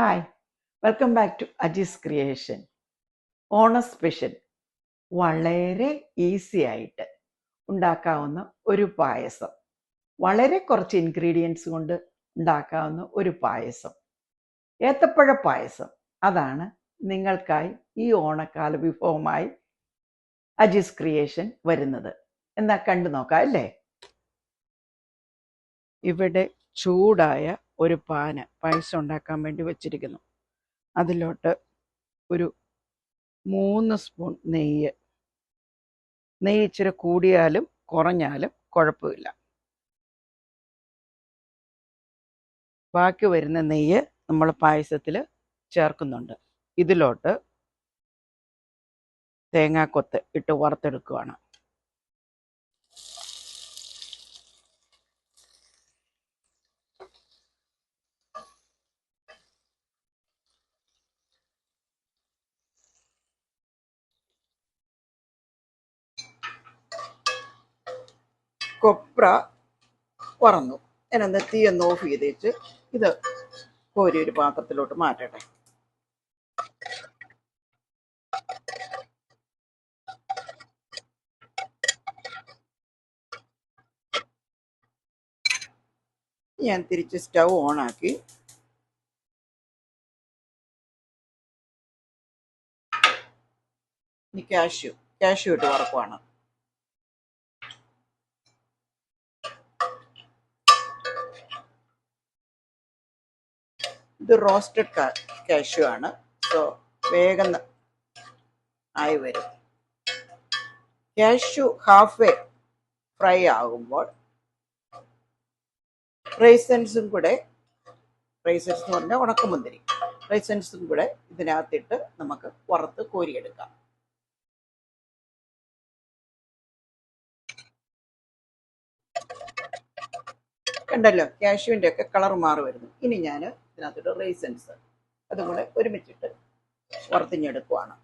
Hi welcome back to Ajis creation ഓണ special വളരെ easy ആയിട്ട് ഉണ്ടാക്കാവുന്ന ഒരു പായസം. വളരെ കുറച്ച് ഇൻഗ്രീഡിയൻസ് കൊണ്ട് ഉണ്ടാക്കാവുന്ന ഒരു പായസം. ഏത്തപ്പഴ പായസം. അതാണ് നിങ്ങൾക്കായി ഈ ഓണക്കാല വിഭവമായി അജിസ് ക്രിയേഷൻ വരുന്നത്. എന്നാൽ കണ്ടു നോക്കാം അല്ലേ? ഇവിടെ ചൂടായ ഒരു പാന് പായസം ഉണ്ടാക്കാൻ വേണ്ടി വെച്ചിരിക്കുന്നു. അതിലോട്ട് ഒരു മൂന്ന് സ്പൂൺ നെയ്യ്. നെയ്യ് ഇച്ചിരി കൂടിയാലും കുറഞ്ഞാലും കുഴപ്പമില്ല. ബാക്കി വരുന്ന നെയ്യ് നമ്മൾ പായസത്തിൽ ചേർക്കുന്നുണ്ട്. ഇതിലോട്ട് തേങ്ങാക്കൊത്ത് ഇട്ട് വറുത്തെടുക്കുകയാണ് കൊപ്ര വറന്നു ഞാനൊന്ന് തീ ഒന്ന് ഓഫ് ചെയ്തേച്ച് ഇത് കോരി ഒരു പാത്രത്തിലോട്ട് മാറ്റട്ടെ. ഞാൻ തിരിച്ച് സ്റ്റൗ ഓണാക്കി ഇനി കാഷ്യൂ കാഷ്യൂ ഇട്ട് വറക്കുവാണ്. ഇത് റോസ്റ്റഡ് കാഷ്യൂ ആണ്. സോ വേഗം ആയി വരും. കാഷ്യു ഹാഫ് വേ ഫ്രൈ ആകുമ്പോൾ റൈസൻസും കൂടെ റൈസൻസ് എന്ന് പറഞ്ഞാൽ ഉണക്കമുന്തിരി. റൈസൻസും കൂടെ ഇതിനകത്തിട്ട് നമുക്ക് വറുത്ത് കോരിയെടുക്കാം. കണ്ടല്ലോ കാഷ്യൂവിന്റെ ഒക്കെ കളർ മാറി വരുന്നു. ഇനി ഞാൻ ഇതിനകത്തിട്ട് റീസൺസ് അതും കൂടെ ഒരുമിച്ചിട്ട് വറുത്തിഞ്ഞെടുക്കുവാണ്.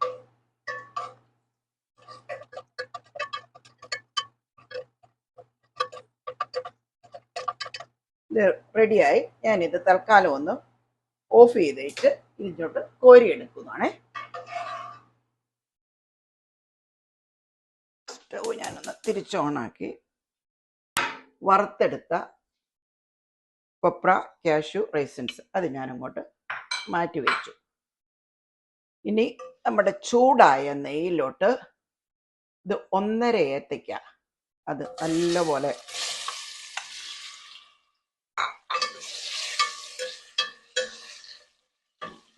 ഇത് റെഡിയായി ഞാനിത് തൽക്കാലം ഒന്ന് ഓഫ് ചെയ്തേച്ച് ഇതിലോട്ട് കോരിയെടുക്കുന്നതാണേ സ്റ്റവ് ഞാനൊന്ന് തിരിച്ച് ഓണാക്കി വറുത്തെടുത്ത കൊപ്ര കാഷ്യൂ റൈസൻസ് അത് ഞാനങ്ങോട്ട് മാറ്റി വെച്ചു ഇനി നമ്മുടെ ചൂടായ നെയ്യിലോട്ട് ഇത് ഒന്നര ഏത്തയ്ക്ക. അത് നല്ലപോലെ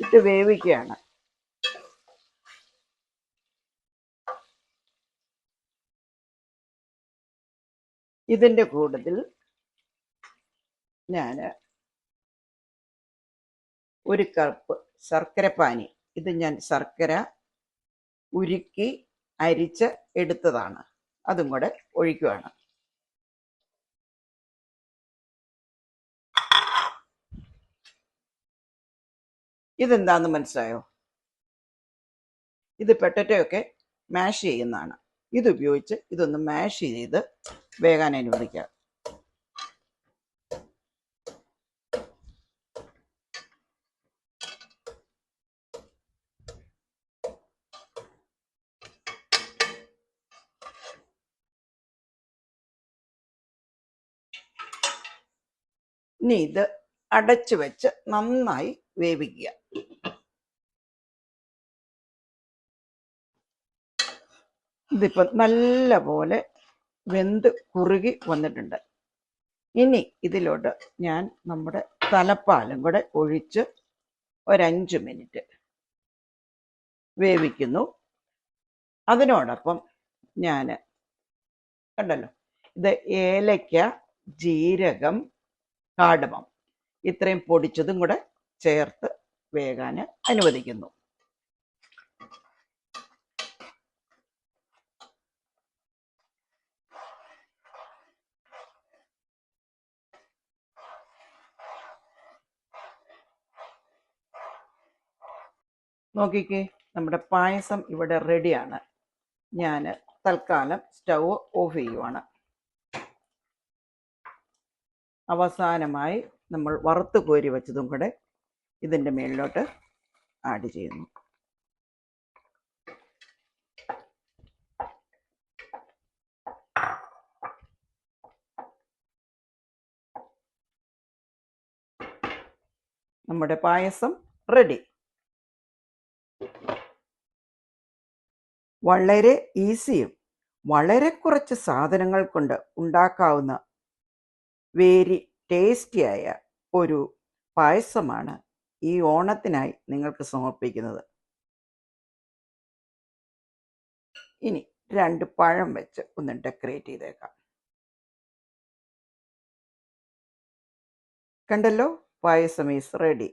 ഇട്ട് വേവിക്കുകയാണ്. ഇതിന്റെ കൂടുതൽ ഞാൻ ഒരു കപ്പ് ശർക്കരപ്പാനി ഇത് ഞാൻ ശർക്കര ഉരുക്കി അരിച്ച് എടുത്തതാണ്. അതും കൂടെ ഒഴിക്കുകയാണ് ഇതെന്താന്ന് മനസ്സിലായോ? ഇത് പെട്ടറ്റയൊക്കെ മാഷ് ചെയ്യുന്നതാണ്. ഇതുപയോഗിച്ച് ഇതൊന്ന് മാഷ് ചെയ്ത് വേകാൻ അനുവദിക്കാം ഇനി ഇത് അടച്ചു വെച്ച് നന്നായി വേവിക്കുക. ഇതിപ്പം നല്ല പോലെ വെന്ത് കുറുകി വന്നിട്ടുണ്ട്. ഇനി ഇതിലോട്ട് ഞാൻ നമ്മുടെ തലപ്പാലും കൂടെ ഒഴിച്ച് ഒരഞ്ച് മിനിറ്റ് വേവിക്കുന്നു. അതിനോടൊപ്പം ഞാൻ കണ്ടല്ലോ ഇത് ഏലയ്ക്ക ജീരകം കാടമം ഇത്രയും പൊടിച്ചതും കൂടെ ചേർത്ത് വേകാൻ അനുവദിക്കുന്നു. നോക്കിക്കേ നമ്മുടെ പായസം ഇവിടെ റെഡിയാണ് ഞാൻ തൽക്കാലം സ്റ്റൗ ഓഫ് ചെയ്യുവാണ്. അവസാനമായി നമ്മൾ വറുത്ത് കോരി വെച്ചതും കൂടെ ഇതിന്റെ മേളിലോട്ട് ആഡ് ചെയ്യുന്നു. നമ്മുടെ പായസം റെഡി വളരെ ഈസിയും വളരെ കുറച്ച് സാധനങ്ങൾ കൊണ്ട് ഉണ്ടാക്കാവുന്ന വേരി ടേസ്റ്റിയായ ഒരു പായസമാണ് ഈ ഓണത്തിനായി നിങ്ങൾക്ക് സമർപ്പിക്കുന്നത്. ഇനി രണ്ട് പഴം വെച്ച് ഒന്ന് ഡെക്കറേറ്റ് ചെയ്തേക്കാം. കണ്ടല്ലോ? പായസം ഈസ് റെഡി